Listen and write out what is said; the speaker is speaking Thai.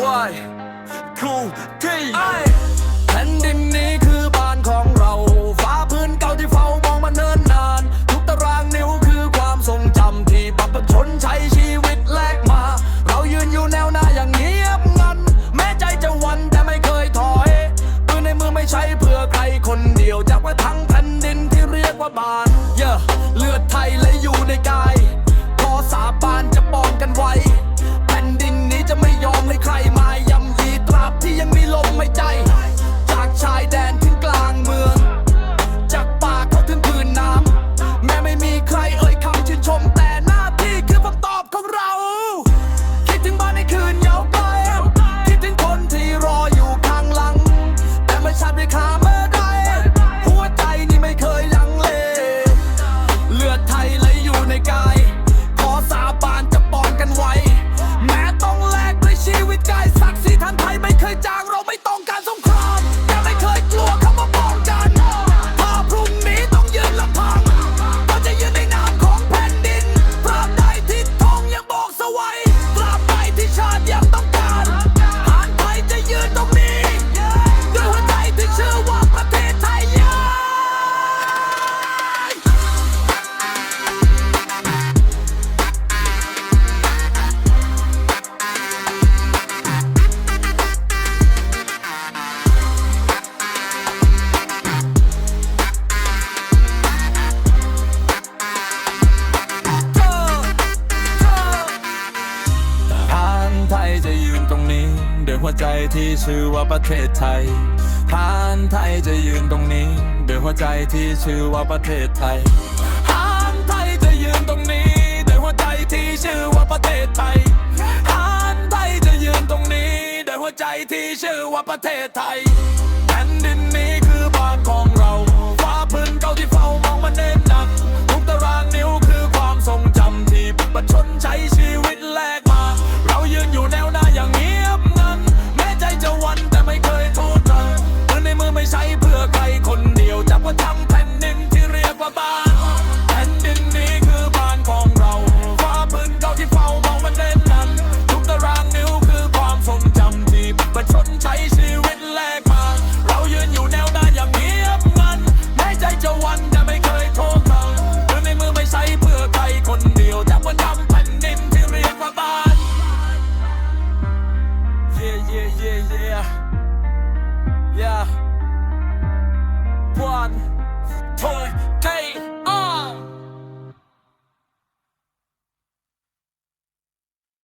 Why Cool T แผ่นดินนี้คือบ้านของเรา ฟ้าพื้นเก่าที่เฝ้ามองมาเนิ่นนาน ทุกตารางนิ้วคือความทรงจำที่บัพชนใช้ชีวิตแลกมา เรายืนอยู่แนวหน้าอย่างเงียบงัน แม้ใจจะวันแต่ไม่เคยถอยปืนในมือไม่ใช่เพื่อใครคนเดียวจากว่าทั้งแผ่นดินที่เรียกว่าบ้าน ไทยจะยืนตรงนี้ด้วยหัวใจที่ชื่อว่าประเทศไทยทานไทยจะยืนตรงนี้ด้วยหัวใจที่ชื่อว่าประเทศไทยทานไทยจะยืนตรงนี้ด้วยหัวใจที่ชื่อว่าประเทศไทยทานไทยจะยืนตรงนี้ด้วยหัวใจที่ชื่อว่าประเทศไทย yeah. One.